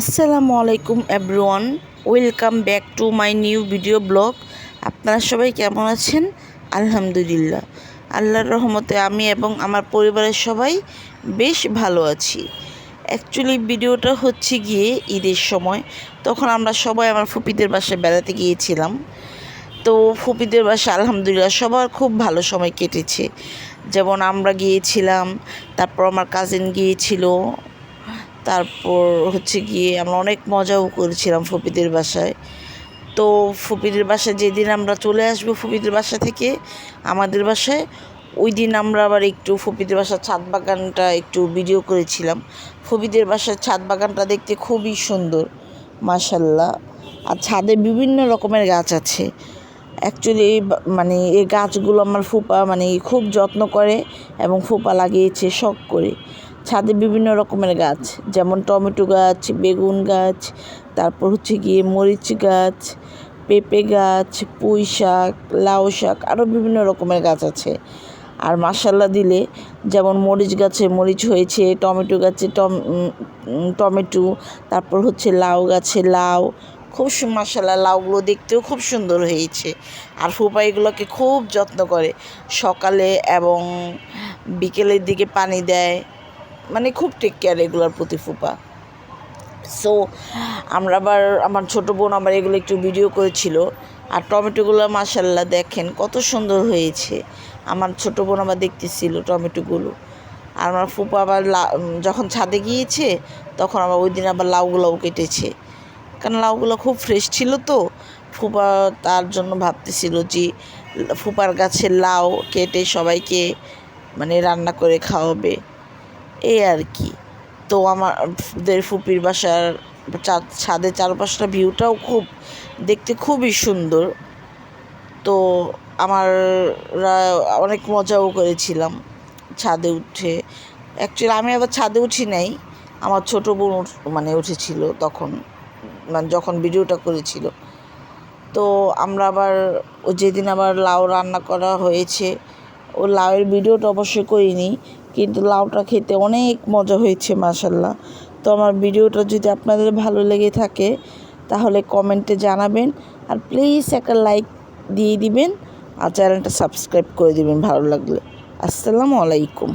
আসসালামু আলাইকুম everyone, welcome back to my new video blog. আপনারা সবাই কেমন আছেন? আলহামদুলিল্লাহ। আল্লাহর রহমতে আমি এবং আমার পরিবারের সবাই বেশ ভালো আছি। অ্যাকচুয়ালি ভিডিওটা হচ্ছে গিয়ে ঈদের সময়। তখন আমরা সবাই আমার ফুপিদের বাসায় বেড়াতে গিয়েছিলাম। তো ফুপিদের বাসা আলহামদুলিল্লাহ সবার খুব ভালো সময় কেটেছে। যেমন আমরা গিয়েছিলাম, তারপর আমার কাজিন গিয়েছিল তারপর হচ্ছে গিয়ে আমরা অনেক মজাও করেছিলাম ফুপিদের বাসায়। তো ফুপিদের বাসায় যেদিন আমরা চলে আসব ফুপিদের বাসা থেকে আমাদের বাসায় ওই দিন আমরা আবার একটু ফুপিদের বাসার ছাদ বাগানটা একটু ভিডিও করেছিলাম। ফুপিদের বাসার ছাদ বাগানটা দেখতে খুবই সুন্দর মাসাল্লাহ আর ছাদে বিভিন্ন রকমের গাছ আছে। অ্যাকচুয়ালি মানে এই গাছগুলো আমার ফুপা মানে খুব যত্ন করে এবং ফুপা লাগিয়েছে শখ করে। ছাদে বিভিন্ন রকমের গাছ, যেমন টমেটো গাছ, বেগুন গাছ, তারপর হচ্ছে গিয়ে মরিচ গাছ, পেঁপে গাছ, পুঁই শাক, লাউ শাক আরও বিভিন্ন রকমের গাছ আছে। আর মাসাল্লা দিলে যেমন মরিচ গাছে মরিচ হয়েছে, টমেটো গাছে টম টমেটো, তারপর হচ্ছে লাউ গাছে লাউ, খুব মাসাল্লাহ লাউগুলো দেখতেও খুব সুন্দর হয়েছে। আর ফুপা এগুলোকে খুব যত্ন করে, সকালে এবং বিকেলের দিকে পানি দেয়। মানে খুব টেক কেয়ার এগুলোর প্রতি ফুপা। সো আমরা আবার আমার ছোটো বোন আবার এগুলো একটু ভিডিও করেছিল। আর টমেটোগুলো মাসাল্লাহ দেখেন কত সুন্দর হয়েছে। আমার ছোটো বোন আবার দেখতেছিল টমেটোগুলো। আর আমার ফুপা আবার যখন ছাদে গিয়েছে, তখন আবার ওই দিন আবার লাউগুলোও কেটেছে। কারণ লাউগুলো খুব ফ্রেশ ছিল তো। ফুপা তার জন্য ভাবতেছিল যে, ফুপার গাছের লাউ কেটে সবাইকে মানে রান্না করে খাওয়াবে। এই আর কি। তো আমাদের ফুপির বাসার ছাদের চারপাশটা ভিউটাও খুব, দেখতে খুবই সুন্দর। তো আমরা অনেক মজাও করেছিলাম ছাদে উঠে। অ্যাকচুয়ালি আমি আবার ছাদে উঠি নাই, আমার ছোটো বোন মানে উঠেছিল তখন মানে যখন ভিডিওটা করেছিল। তো আমরা আবার ও যেদিন আবার লাউ রান্না করা হয়েছে ও লাউয়ের ভিডিওটা অবশ্যই করিনি, কিন্তু লাউটা খেতে অনেক মজা হয়েছে মাসাল্লাহ তো আমার ভিডিওটা যদি আপনাদের ভালো লেগে থাকে, তাহলে কমেন্টে জানাবেন, আর প্লিজ একটা লাইক দিয়ে দিবেন, আর চ্যানেলটা সাবস্ক্রাইব করে দিবেন ভালো লাগলে। আসসালামু আলাইকুম।